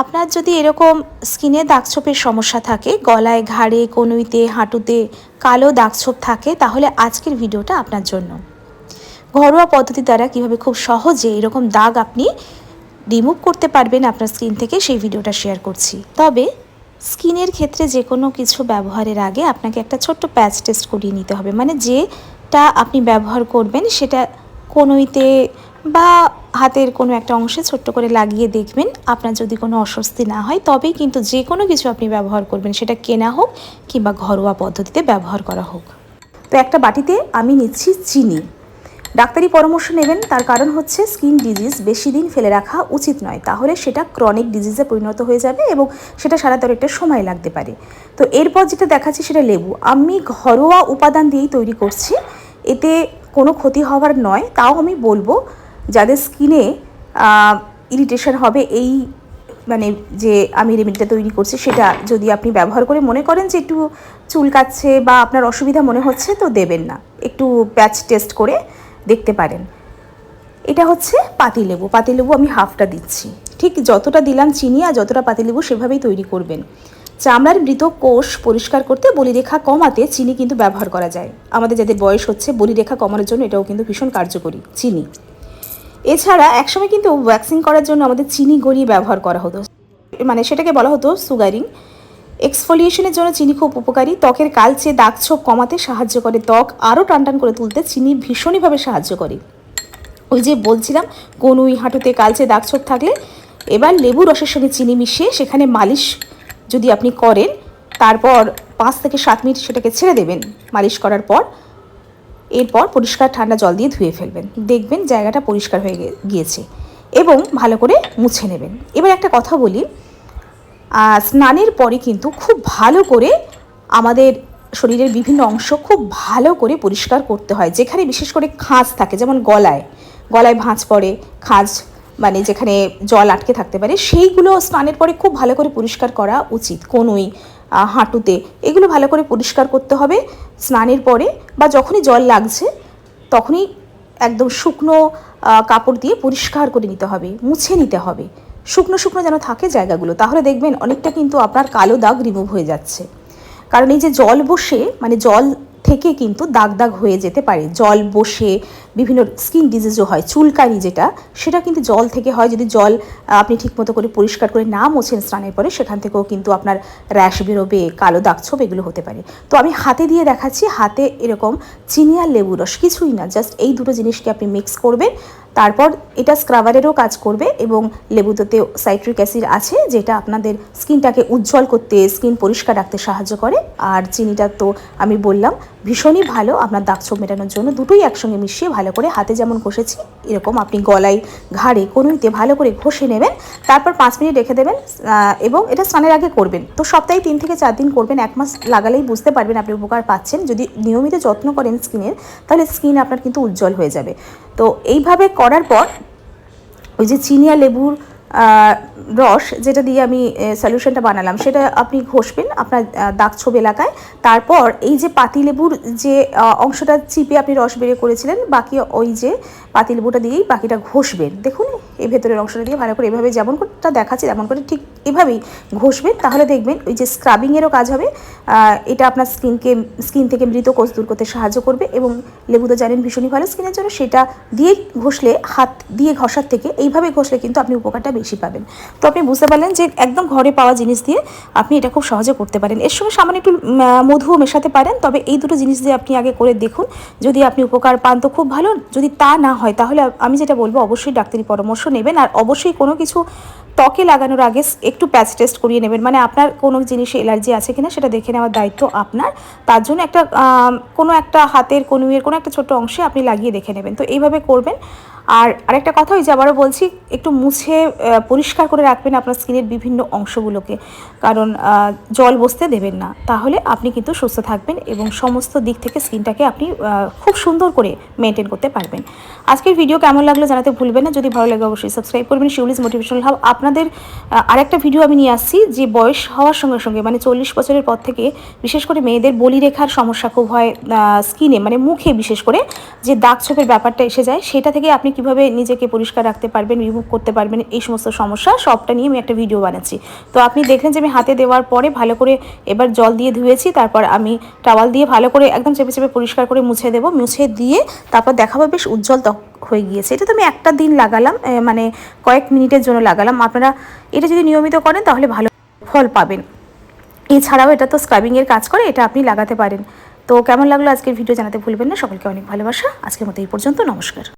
আপনার যদি এরকম স্কিনে দাগছোপের সমস্যা থাকে, গলায় ঘাড়ে, কনুইতে, হাঁটুতে কালো দাগছোপ থাকে, তাহলে আজকের ভিডিওটা আপনার জন্য। ঘরোয়া পদ্ধতি দ্বারা কীভাবে খুব সহজে এরকম দাগ আপনি রিমুভ করতে পারবেন আপনার স্কিন থেকে, সেই ভিডিওটা শেয়ার করছি। তবে স্কিনের ক্ষেত্রে যে কোনো কিছু ব্যবহারের আগে আপনাকে একটা ছোট্ট প্যাচ টেস্ট করিয়ে নিতে হবে। মানে যেটা আপনি ব্যবহার করবেন সেটা কোনোইতে বা হাতের কোনো একটা অংশে ছোট্ট করে লাগিয়ে দেখবেন। আপনার যদি কোনো অস্বস্তি না হয়, তবেই কিন্তু যে কোনো কিছু আপনি ব্যবহার করবেন। সেটা কেনা হোক কিংবা ঘরোয়া পদ্ধতিতে ব্যবহার করা হোক। তো একটা বাটিতে আমি নিচ্ছি চিনি। ডাক্তারি পরামর্শ নেবেন, তার কারণ হচ্ছে স্কিন ডিজিজ বেশি দিন ফেলে রাখা উচিত নয়। তাহলে সেটা ক্রনিক ডিজিজে পরিণত হয়ে যাবে এবং সেটা সারাতে একটা সময় লাগতে পারে। তো এরপর যেটা দেখাচ্ছি সেটা লেবু। আমি ঘরোয়া উপাদান দিয়েই তৈরি করছি। এতে কোনো ক্ষতি হওয়ার নয়, তাও আমি বলব যাদের স্কিনে ইরিটেশন হবে এই মানে যে আমি রেমেডিটা তৈরি করছি সেটা যদি আপনি ব্যবহার করে মনে করেন যে একটু চুল কাচ্ছে বা আপনার অসুবিধা মনে হচ্ছে, তো দেবেন না। একটু প্যাচ টেস্ট করে দেখতে পারেন। এটা হচ্ছে পাতিলেবু। পাতিলেবু আমি হাফটা দিচ্ছি। ঠিক যতটা দিলাম চিনি আর যতটা পাতিলেবু সেভাবেই তৈরি করবেন। চামড়ার মৃত কোষ পরিষ্কার করতে বলিরেখা কমাতে চিনি কিন্তু ব্যবহার করা যায়। আমাদের যাদের বয়স হচ্ছে, বলিরেখা কমানোর জন্য এটাও কিন্তু ভীষণ কার্যকরী, চিনি। এছাড়া একসময় কিন্তু ওয়্যাক্সিং করার জন্য আমাদের চিনি গড়িয়ে ব্যবহার করা হতো। মানে সেটাকে বলা হতো সুগারিং। এক্সফোলিয়েশনের জন্য চিনি খুব উপকারী। ত্বকের কালচে দাগ ছোপ কমাতে সাহায্য করে। ত্বক আরও টানটান করে তুলতে চিনি ভীষণইভাবে সাহায্য করে। ওই যে বলছিলাম কনুই হাঁটুতে কালচে দাগ ছোপ থাকলে এবার লেবু রসের সঙ্গে চিনি মিশিয়ে সেখানে মালিশ যদি আপনি করেন, তারপর পাঁচ থেকে সাত মিনিট সেটাকে ছেড়ে দেবেন। মালিশ করার পর এরপর পরিষ্কার ঠান্ডা জল দিয়ে ধুয়ে ফেলবেন। দেখবেন জায়গাটা পরিষ্কার হয়ে গিয়েছে এবং ভালো করে মুছে নেবেন। এবার একটা কথা বলি স্নানের পরে কিন্তু খুব ভালো করে আমাদের শরীরের বিভিন্ন অংশ খুব ভালো করে পরিষ্কার করতে হয়। যেখানে বিশেষ করে খাঁজ থাকে, যেমন গলায়। গলায় ভাঁজ পড়ে, খাঁজ মানে যেখানে জল আটকে থাকতে পারে, সেইগুলো স্নানের পরে খুব ভালো করে পরিষ্কার করা উচিত। কোনোই হাঁটুতে। এগুলো ভালো করে পরিষ্কার করতে হবে। স্নানের পরে বা যখনই জল লাগছে, তখনই একদম শুকনো কাপড় দিয়ে পরিষ্কার করে নিতে হবে, মুছে নিতে হবে। শুকনো শুকনো যেন থাকে জায়গাগুলো, তাহলে দেখবেন অনেকটা কিন্তু আপনার কালো দাগ রিমুভ হয়ে যাচ্ছে। কারণ এই যে জল বসে মানে জল থেকে কিন্তু দাগ দাগ হয়ে যেতে পারে। জল বসে বিভিন্ন স্কিন ডিজিজও হয় চুলকানি যেটা, সেটা কিন্তু জল থেকে হয়। যদি জল আপনি ঠিকমতো করে পরিষ্কার করে না মোছেন স্নানের পরে, সেখান থেকেও কিন্তু আপনার র্যাশ বেরোবে, কালো দাগ ছোপ, এগুলো হতে পারে। তো আমি হাতে দিয়ে দেখাচ্ছি, হাতে এরকম চিনি আর লেবু রস, কিছুই না জাস্ট এই দুটো জিনিসকে আপনি মিক্স করবেন। তারপর এটা স্ক্রাবারেরও কাজ করবে এবং লেবুতে সাইট্রিক অ্যাসিড আছে, যেটা আপনাদের স্কিনটাকে উজ্জ্বল করতে, স্কিন পরিষ্কার রাখতে সাহায্য করে। আর চিনিটা তো আমি বললাম, ভীষণই ভালো, আপনার দাগ ছোপ মেটানোর জন্য দুটোই একসঙ্গে মিশিয়ে ভালো করে হাতে যেমন ঘষেছি এরকম আপনি গলায় ঘাড়ে কনুইতে ভালো করে ঘষে নেবেন, তারপর পাঁচ মিনিট রেখে দেবেন এবং এটা স্নানের আগে করবেন। তো সপ্তাহে তিন থেকে চার দিন করবেন, এক মাস লাগালেই বুঝতে পারবেন আপনি উপকার পাচ্ছেন। যদি নিয়মিত যত্ন করেন স্কিনের, তাহলে স্কিন আপনার কিন্তু উজ্জ্বল হয়ে যাবে। তো এইভাবে করার পর ওই যে চিনিয়া লেবুর রস যেটা দিয়ে আমি সলিউশনটা বানালাম, সেটা আপনি ঘষবেন আপনার দাগ ছোপ এলাকায়। তারপর এই যে পাতিলেবুর যে অংশটা চিপে আপনি রস বেরিয়ে করেছিলেন, বাকি ওই যে পাতিলেবুটা দিয়েই বাকিটা ঘষবেন। দেখুন এই ভেতরের অংশটা দিয়ে ভালো করে এভাবে যেমন করটা দেখাচ্ছে, তেমন করে ঠিক এভাবেই ঘষবেন তাহলে দেখবেন ওই যে স্ক্রাবিংয়েরও কাজ হবে। এটা আপনার স্কিনকে স্কিন থেকে মৃত কোষ দূর করতে সাহায্য করবে এবং লেবু তো জানেন ভীষণই ভালো স্কিনের জন্য। সেটা দিয়ে ঘষলে, হাত দিয়ে ঘষার থেকে এইভাবে ঘষলে কিন্তু আপনি উপকারটা বেশি পাবেন। তো আপনি বুঝতে পারলেন যে একদম ঘরে পাওয়া জিনিস দিয়ে আপনি এটা খুব সহজে করতে পারেন। এর সঙ্গে সামান্য একটু মধুও মেশাতে পারেন। তবে এই দুটো জিনিস দিয়ে আপনি আগে করে দেখুন। যদি আপনি উপকার পান তো খুব ভালো। যদি তা না হয়, তাহলে আমি যেটা বলব, অবশ্যই ডাক্তারি পরামর্শ নেবেন আর অবশ্যই কোনো কিছু ত্বকে লাগানোর আগে একটু প্যাচ টেস্ট করিয়ে নেবেন। মানে আপনার কোনো জিনিসে এলার্জি আছে কিনা সেটা দেখে নেওয়ার দায়িত্ব আপনার। তার জন্য একটা কোনো একটা হাতের কনুইয়ের কোনো একটা ছোট্ট অংশে আপনি লাগিয়ে দেখে নেবেন। তো এইভাবে করবেন। আর আরেকটা কথা ওই যে আবারও বলছি, একটু মুছে পরিষ্কার করে রাখবেন আপনার স্কিনের বিভিন্ন অংশগুলোকে। কারণ জল বসতে দেবেন না। তাহলে আপনি কিন্তু সুস্থ থাকবেন এবং সমস্ত দিক থেকে স্কিনটাকে আপনি খুব সুন্দর করে মেনটেন করতে পারবেন। আজকের ভিডিও কেমন লাগল জানাতে ভুলবেন না। যদি ভালো লাগে অবশ্যই সাবস্ক্রাইব করবেন। শিউলিস মোটিভেশনাল হাব আপনাদের আরেকটা ভিডিও আমি নিয়ে আসছি যে বয়স হওয়ার সঙ্গে সঙ্গে মানে চল্লিশ বছরের পর থেকে বিশেষ করে মেয়েদের বলিরেখার সমস্যা খুব হয় স্কিনে মানে মুখে বিশেষ করে যে দাগ ছোপের ব্যাপারটা এসে যায়, সেটা থেকে আপনি কীভাবে নিজেকে পরিষ্কার রাখতে পারবেন, রিমুভ করতে পারবেন, এই সমস্ত সমস্যা সবটা নিয়ে আমি একটা ভিডিও বানাচ্ছি। তো আপনি দেখলেন যে আমি হাতে দেওয়ার পরে ভালো করে এবার জল দিয়ে ধুয়েছি, তারপর আমি টাওয়াল দিয়ে ভালো করে একদম চেপে চেপে পরিষ্কার করে মুছে দেবো, মুছে দিয়ে তারপর দেখাবো বেশ উজ্জ্বল ত্বক হয়ে গিয়েছে। এটা তো আমি একটা দিন লাগালাম মানে কয়েক মিনিটের জন্য লাগালাম। আপনারা এটা যদি নিয়মিত করেন তাহলে ভালো ফল পাবেন। এছাড়াও এটা তো স্ক্রাবিংয়ের কাজ করে, এটা আপনি লাগাতে পারেন। তো কেমন লাগল আজকের ভিডিও জানাতে ভুলবেন না। সকলকে অনেক ভালোবাসা। আজকের মতো এই পর্যন্ত, নমস্কার।